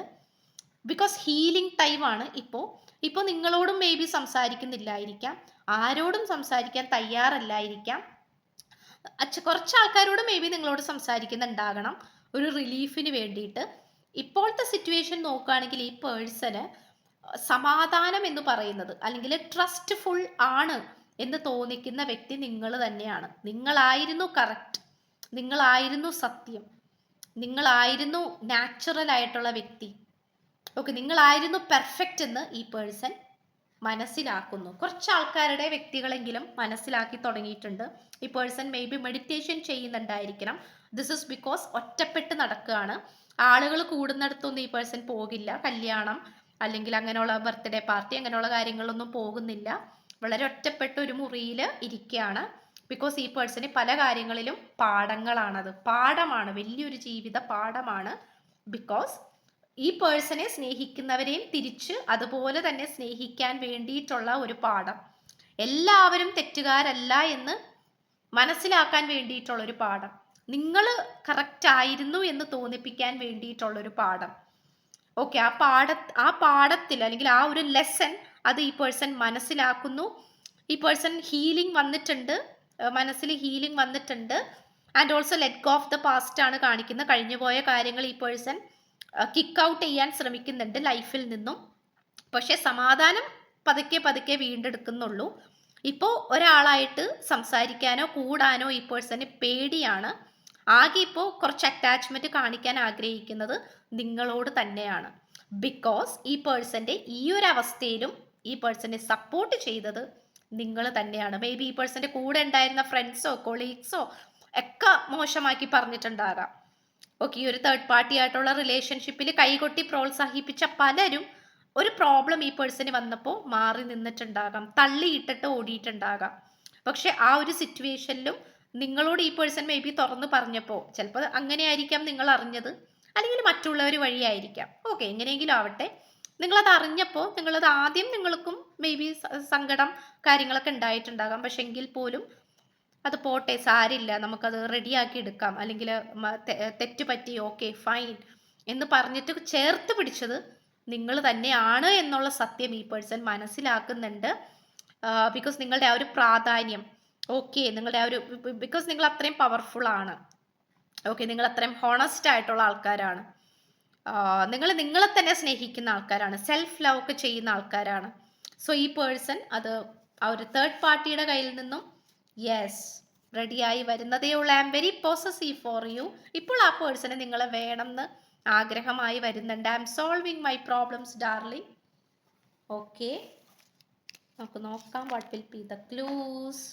ബിക്കോസ് ഹീലിംഗ് ടൈം ആണ് ഇപ്പോൾ ഇപ്പോൾ നിങ്ങളോടും മേ ബി സംസാരിക്കുന്നില്ലായിരിക്കാം. ആരോടും സംസാരിക്കാൻ തയ്യാറല്ലായിരിക്കാം. അച്ഛ കുറച്ച് ആൾക്കാരോട് മേ ബി നിങ്ങളോട് സംസാരിക്കുന്നുണ്ടാകണം. ഒരു റിലീഫിന് വേണ്ടിയിട്ട്. ഇപ്പോഴത്തെ സിറ്റുവേഷൻ നോക്കുകയാണെങ്കിൽ ഈ പേഴ്സന് സമാധാനം എന്ന് പറയുന്നത് അല്ലെങ്കിൽ ട്രസ്റ്റ് ഫുൾ ആണ് എന്ന് തോന്നിക്കുന്ന വ്യക്തി നിങ്ങൾ തന്നെയാണ്. നിങ്ങളായിരുന്നു കറക്റ്റ് നിങ്ങളായിരുന്നു സത്യം. നിങ്ങളായിരുന്നു നാച്ചുറൽ ആയിട്ടുള്ള വ്യക്തി. ഓക്കെ നിങ്ങളായിരുന്നു പെർഫെക്റ്റ് എന്ന് ഈ പേഴ്സൺ മനസ്സിലാക്കുന്നു. കുറച്ച് ആൾക്കാരുടെ വ്യക്തികളെങ്കിലും മനസ്സിലാക്കി തുടങ്ങിയിട്ടുണ്ട്. ഈ പേഴ്സൺ മേ ബി മെഡിറ്റേഷൻ ചെയ്യുന്നുണ്ടായിരിക്കണം. ദിസ് ഇസ് ബിക്കോസ് ഒറ്റപ്പെട്ട് നടക്കുകയാണ്. ആളുകൾ കൂടുന്നിടത്തൊന്നും ഈ പേഴ്സൺ പോകില്ല. കല്യാണം അല്ലെങ്കിൽ അങ്ങനെയുള്ള ബർത്ത്ഡേ പാർട്ടി അങ്ങനെയുള്ള കാര്യങ്ങളൊന്നും പോകുന്നില്ല. വളരെ ഒറ്റപ്പെട്ട ഒരു മുറിയിൽ ഇരിക്കുകയാണ്. ബിക്കോസ് ഈ പേഴ്സന് പല കാര്യങ്ങളിലും പാഠങ്ങളാണത്. പാഠമാണ് വലിയൊരു ജീവിത പാഠമാണ്. ബിക്കോസ് ഈ പേഴ്സണെ സ്നേഹിക്കുന്നവരെയും തിരിച്ച് അതുപോലെ തന്നെ സ്നേഹിക്കാൻ വേണ്ടിയിട്ടുള്ള ഒരു പാഠം. എല്ലാവരും തെറ്റുകാരല്ല എന്ന് മനസ്സിലാക്കാൻ വേണ്ടിയിട്ടുള്ള ഒരു പാഠം. നിങ്ങൾ കറക്റ്റ് ആയിരുന്നു എന്ന് തോന്നിപ്പിക്കാൻ വേണ്ടിയിട്ടുള്ള ഒരു പാഠം. ഓക്കെ ആ പാഠ ആ പാഠത്തിൽ അല്ലെങ്കിൽ ആ ഒരു ലെസൺ അത് ഈ പേഴ്സൺ മനസ്സിലാക്കുന്നു. ഈ പേഴ്സൺ ഹീലിംഗ് വന്നിട്ടുണ്ട്. മനസ്സിൽ ഹീലിംഗ് വന്നിട്ടുണ്ട്. And also let go of the past ആണ് കാണിക്കുന്നത്. കഴിഞ്ഞുപോയ കാര്യങ്ങൾ ഈ പേഴ്സൺ കിക്ക് ഔട്ട് ചെയ്യാൻ ശ്രമിക്കുന്നുണ്ട് ലൈഫിൽ നിന്നും. പക്ഷെ സമാധാനം പതുക്കെ പതുക്കെ വീണ്ടെടുക്കുന്നുള്ളൂ. ഇപ്പോൾ ഒരാളായിട്ട് സംസാരിക്കാനോ കൂടാനോ ഈ പേഴ്സന് പേടിയാണ്. ആകെ ഇപ്പോൾ കുറച്ച് അറ്റാച്ച്മെന്റ് കാണിക്കാൻ ആഗ്രഹിക്കുന്നത് നിങ്ങളോട് തന്നെയാണ്. ബിക്കോസ് ഈ പേഴ്സന്റെ ഈ ഒരു അവസ്ഥയിലും ഈ പേഴ്സനെ സപ്പോർട്ട് ചെയ്തത് നിങ്ങൾ തന്നെയാണ്. മേ ബി ഈ പേഴ്സന്റെ കൂടെ ഉണ്ടായിരുന്ന ഫ്രണ്ട്സോ കൊളീഗ്സോ ഒക്കെ മോശമാക്കി പറഞ്ഞിട്ടുണ്ടാകാം. ഓക്കെ ഈ ഒരു തേർഡ് പാർട്ടി ആയിട്ടുള്ള റിലേഷൻഷിപ്പിൽ കൈകൊട്ടി പ്രോത്സാഹിപ്പിച്ച പലരും ഒരു പ്രോബ്ലം ഈ പേഴ്സൺ വന്നപ്പോൾ മാറി നിന്നിട്ടുണ്ടാകാം തള്ളിയിട്ടിട്ട് ഓടിയിട്ടുണ്ടാകാം. പക്ഷെ ആ ഒരു സിറ്റുവേഷനിലും നിങ്ങളോട് ഈ പേഴ്സൺ മേ ബി തുറന്ന് പറഞ്ഞപ്പോൾ ചിലപ്പോൾ അങ്ങനെ ആയിരിക്കാം നിങ്ങൾ അറിഞ്ഞത് അല്ലെങ്കിൽ മറ്റുള്ളവർ വഴിയായിരിക്കാം. ഓക്കെ എങ്ങനെയെങ്കിലും ആവട്ടെ. നിങ്ങളത് അറിഞ്ഞപ്പോൾ നിങ്ങളത് ആദ്യം നിങ്ങൾക്കും മേ ബി സങ്കടം കാര്യങ്ങളൊക്കെ ഉണ്ടായിട്ടുണ്ടാകാം. പക്ഷെ എങ്കിൽ പോലും അത് പോട്ടെ സാരില്ല നമുക്കത് റെഡിയാക്കി എടുക്കാം. അല്ലെങ്കിൽ തെറ്റ് പറ്റി ഓക്കെ ഫൈൻ എന്ന് പറഞ്ഞിട്ട് ചേർത്ത് പിടിച്ചത് നിങ്ങൾ തന്നെയാണ് എന്നുള്ള സത്യം ഈ പേഴ്സൺ മനസ്സിലാക്കുന്നുണ്ട്. ബിക്കോസ് നിങ്ങളുടെ ആ ഒരു പ്രാധാന്യം ഓക്കെ നിങ്ങളുടെ ആ ഒരു ബിക്കോസ് നിങ്ങൾ അത്രയും പവർഫുൾ ആണ്. ഓക്കെ നിങ്ങൾ അത്രയും ഹോണസ്റ്റ് ആയിട്ടുള്ള ആൾക്കാരാണ്. നിങ്ങൾ നിങ്ങളെ തന്നെ സ്നേഹിക്കുന്ന ആൾക്കാരാണ് സെൽഫ് ലവ് ഒക്കെ ചെയ്യുന്ന ആൾക്കാരാണ്. സോ ഈ പേഴ്സൺ അത് ആ ഒരു തേർഡ് പാർട്ടിയുടെ കയ്യിൽ നിന്നും യെസ് റെഡിയായി വരുന്നതേ ഉള്ളൂ I'm very possessive for you ഇപ്പോൾ ആ പേഴ്സണെ നിങ്ങളെ വേണമെന്ന് ആഗ്രഹമായി വരുന്നുണ്ട്. I'm solving my problems darling okay നമുക്ക് നോക്കാം what will be the clues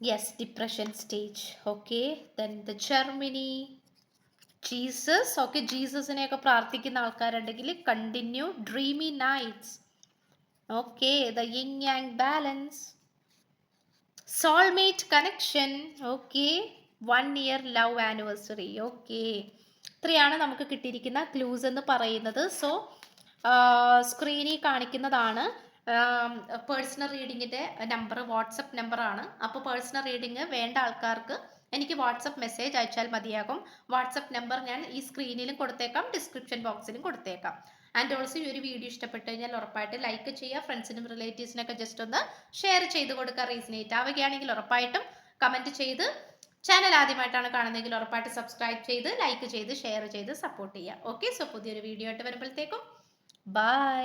yes depression stage okay then the Germany Jesus okay ജീസസിനെയൊക്കെ പ്രാർത്ഥിക്കുന്ന ആൾക്കാരുണ്ടെങ്കിൽ continue dreamy nights okay the yin and balance soulmate connection okay one year love anniversary okay ഇത്രയാണ് നമുക്ക് കിട്ടിയിരിക്കുന്ന clues എന്ന് പറയുന്നത്. So സ്ക്രീനിൽ കാണിക്കുന്നതാണ്. Personal റീഡിങ്ങിന്റെ നമ്പർ വാട്സപ്പ് നമ്പറാണ് അപ്പോൾ പേഴ്സണൽ റീഡിങ് വേണ്ട ആൾക്കാർക്ക് എനിക്ക് വാട്സപ്പ് മെസ്സേജ് അയച്ചാൽ മതിയാകും. വാട്സപ്പ് നമ്പർ ഞാൻ ഈ സ്ക്രീനിലും കൊടുത്തേക്കാം. ഡിസ്ക്രിപ്ഷൻ ബോക്സിലും കൊടുത്തേക്കാം. ആൻഡ് ഓൾസോ ഈ ഒരു വീഡിയോ ഇഷ്ടപ്പെട്ട് കഴിഞ്ഞാൽ ഉറപ്പായിട്ട് ലൈക്ക് ചെയ്യുക ഫ്രണ്ട്സിനും റിലേറ്റീവ്സിനൊക്കെ ജസ്റ്റ് ഒന്ന് ഷെയർ ചെയ്ത് കൊടുക്കുക റീസണേറ്റ് ആവുകയാണെങ്കിൽ ഉറപ്പായിട്ടും കമന്റ് ചെയ്ത് ചാനൽ ആദ്യമായിട്ടാണ് കാണുന്നതെങ്കിൽ ഉറപ്പായിട്ട് സബ്സ്ക്രൈബ് ചെയ്ത് ലൈക്ക് ചെയ്ത് ഷെയർ ചെയ്ത് സപ്പോർട്ട് ചെയ്യുക. ഓക്കെ സോ പുതിയൊരു വീഡിയോ ആയിട്ട് വരുമ്പോഴത്തേക്കും. ബൈ